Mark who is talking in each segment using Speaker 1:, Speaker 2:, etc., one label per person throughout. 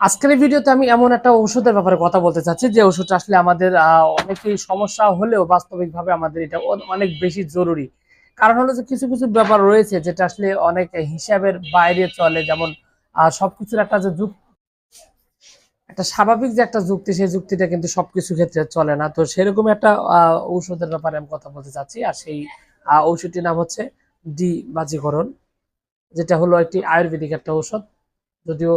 Speaker 1: আজকের ভিডিওতে আমি এমন একটা ওষুধের ব্যাপারে কথা বলতে চাচ্ছি, যে ওষুধটা আসলে আমাদের অনেকেই সমস্যা হলেও বাস্তবিকভাবে আমাদের এটা অনেক বেশি জরুরি। কারণ হলো যে কিছু কিছু ব্যাপার রয়েছে যেটা আসলে অনেক হিসাবের বাইরে চলে, যেমন সবকিছুর একটা যে যুক্তি, একটা স্বাভাবিক যে একটা যুক্তি, সেই যুক্তিটা কিন্তু সবকিছু ক্ষেত্রে চলে না। তো সেরকম একটা ঔষধের ব্যাপারে আমি কথা বলতে চাচ্ছি, আর সেই ঔষধটির নাম হচ্ছে ডি বাজিকরণ যেটা হলো একটি আয়ুর্বেদিক একটা ঔষধ। যদিও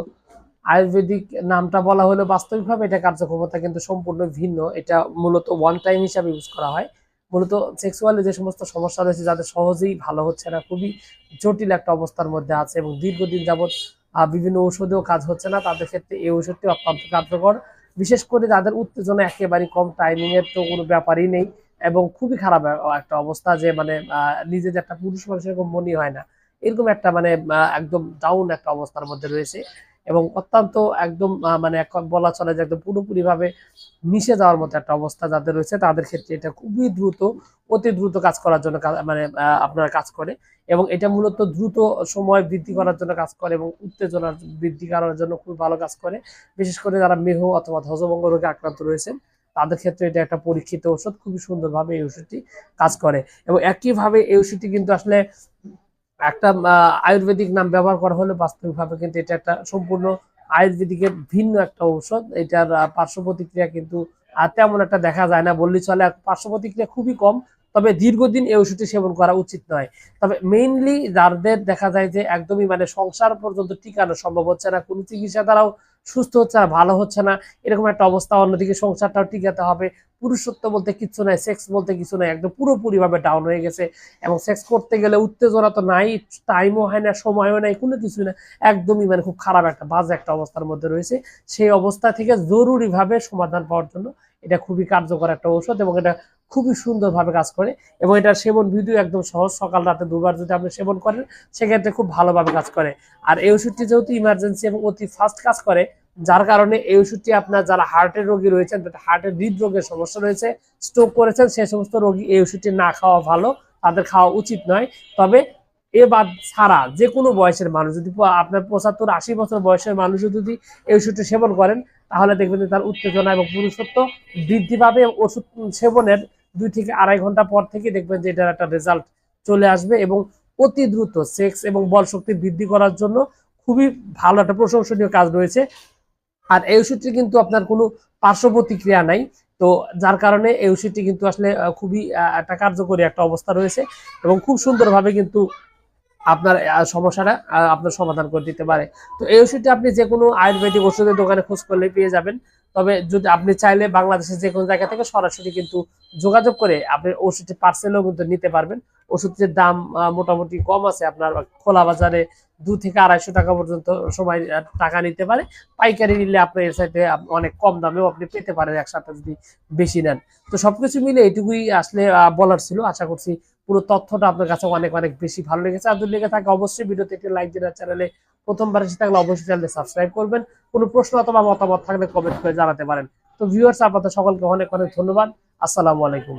Speaker 1: আয়ুর্বেদিক নামটা বলা হলো বাস্তবিকভাবে এটা কার্যক্ষমতা কিন্তু সম্পূর্ণ ভিন্ন। এটা মূলত ওয়ান টাইম হিসাবে ইউজ করা হয়। মূলত সেক্সুয়ালি যে সমস্ত সমস্যা রয়েছে, যাদের সহজেই ভালো হচ্ছে না, খুবই জটিল একটা অবস্থার মধ্যে আছে এবং দীর্ঘদিন যাবৎ বিভিন্ন ঔষধেও কাজ হচ্ছে না, তাদের ক্ষেত্রে এই ওষুধটি অত্যন্ত কার্যকর। বিশেষ করে যাদের উত্তেজনা একেবারেই কম টাইমিং এর তো কোনো ব্যাপারই নেই এবং খুবই খারাপ একটা অবস্থা যে মানে নিজে যে একটা পুরুষ মানুষ এরকম মনে হয় না। এরকম একটা মানে একদম ডাউন একটা অবস্থার মধ্যে রয়েছে। এবং অত্যন্ত একদম মানে বলা চলে যে একদম পুরোপুরিভাবে মিশে যাওয়ার মতো একটা অবস্থা যাদের রয়েছে, তাদের ক্ষেত্রে এটা খুবই দ্রুত, অতি দ্রুত কাজ করার জন্য মানে আপনারা কাজ করে এবং এটা মূলত দ্রুত সময় বৃদ্ধি করার জন্য কাজ করে এবং উত্তেজনার বৃদ্ধি করার জন্য খুব ভালো কাজ করে। বিশেষ করে যারা মেহ অথবা ধ্বজভঙ্গ রোগে আক্রান্ত রয়েছেন, তাদের ক্ষেত্রে এটা একটা পরীক্ষিত ওষুধ খুবই সুন্দরভাবে এই ওষুধটি কাজ করে এবং একইভাবে এই ওষুধটি কিন্তু আসলে একটা আয়ুর্বেদিক নাম ব্যবহার করা হলে বাস্তবিকভাবে কিন্তু এটা একটা সম্পূর্ণ আয়ুর্বেদিকের ভিন্ন একটা ঔষধ। এটার পার্শ্ব প্রতিক্রিয়া কিন্তু তেমন একটা দেখা যায় না বললেই চলে। পার্শ্ব প্রতিক্রিয়া খুবই কম, তবে দীর্ঘদিন এই ওষুধটি সেবন করা উচিত নয়। তবে মেইনলি যাদের দেখা যায় যে একদমই মানে সংসার পর্যন্ত টিকানো সম্ভব হচ্ছে না, কোনো চিকিৎসা দ্বারাও সুস্থ হচ্ছে না ভালো হচ্ছে না। এরকম একটা অবস্থা, অন্যদিকে সংসারটাও টিকাতে হবে। পুরুষত্ব বলতে কিছু নাই সেক্স বলতে কিছু নাই, একদম পুরোপুরি ভাবে ডাউন হয়ে গেছে। এবং সেক্স করতে গেলে উত্তেজনা তো নাই টাইমও হয় না, সময়ও নাই, কোনো কিছুই না। একদমই মানে খুব খারাপ একটা, বাজে একটা অবস্থার মধ্যে রয়েছে। সেই অবস্থা থেকে জরুরিভাবে সমাধান পাওয়ার জন্য এটা খুবই কার্যকর একটা ঔষধ এবং এটা খুবই সুন্দরভাবে কাজ করে এবং এটার সেবন বিধি একদম সহজ। সকাল রাতে দুবার যদি আপনি সেবন করেন, সেক্ষেত্রে খুব ভালোভাবে কাজ করে। আর এই ওষুধটি যেহেতু ইমার্জেন্সি এবং অতি ফাস্ট কাজ করে, যার কারণে এই ওষুধটি আপনার যারা হার্টের রোগী রয়েছেন তাদের হার্টের হৃদরোগের সমস্যা রয়েছে স্ট্রোক করেছেন সেই সমস্ত রোগী এই ওষুধটি না খাওয়া ভালো, তাদের খাওয়া উচিত নয়। তবে এ বাদ ছাড়া যে কোনো বয়সের মানুষ, যদি আপনার পঁচাত্তর আশি বছর বয়সের মানুষ যদি এই ওষুধটি সেবন করেন, তাহলে দেখবেন যে তার উত্তেজনা এবং পুরুষত্ব বৃদ্ধি পাবে এবং ওষুধ সেবনের দুই থেকে আড়াই ঘণ্টা পর থেকে দেখবেন যে এটার একটা রেজাল্ট চলে আসবে এবং অতি দ্রুত সেক্স এবং বল শক্তি বৃদ্ধি করার জন্য খুবই ভালো একটা প্রশংসনীয় কাজ রয়েছে। আর এই ওষুধটি কিন্তু আপনার কোনো পার্শ্ব প্রতিক্রিয়া নাই। তো যার কারণে এই ওষুধটি কিন্তু আসলে খুবই একটা কার্যকরী একটা অবস্থা রয়েছে এবং খুব সুন্দরভাবে কিন্তু আপনার সমস্যাটা আপনার সমাধান করে দিতে পারে। তো এই ওষুধটি আপনি যে কোনো আয়ুর্বেদিক ওষুধের দোকানে খোঁজ করলে পেয়ে যাবেন। তবে যদি আপনি চাইলে বাংলাদেশের যে কোনো জায়গা থেকে সরাসরি কিন্তু যোগাযোগ করে আপনি ওষুধটি পার্সেলও কিন্তু নিতে পারবেন। ওষুধটির দাম মোটামুটি কম আছে, আপনার খোলা বাজারে দু থেকে আড়াইশো টাকা পর্যন্ত সময় টাকা নিতে পারে। পাইকারি নিলে আপনার এর সাথে অনেক কম দামেও আপনি পেতে পারেন একসাথে যদি বেশি নেন। তো সবকিছু মিলে এটুকুই আসলে বলার ছিল। আশা করছি পুরো তথ্যটা আপনার কাছে অনেক অনেক বেশি ভালো লেগেছে। আর যদি লেগে থাকে অবশ্যই ভিডিওতে একটি লাইক দিন চ্যানেলে প্রথমবার এসে থাকলে অবশ্যই চ্যানেলটি সাবস্ক্রাইব করবেন। কোনো প্রশ্ন অথবা মতামত থাকলে কমেন্ট করে জানাতে পারেন। তো ভিউয়ার্স আপনাদের সকলকে অনেক অনেক ধন্যবাদ। আসসালামু আলাইকুম।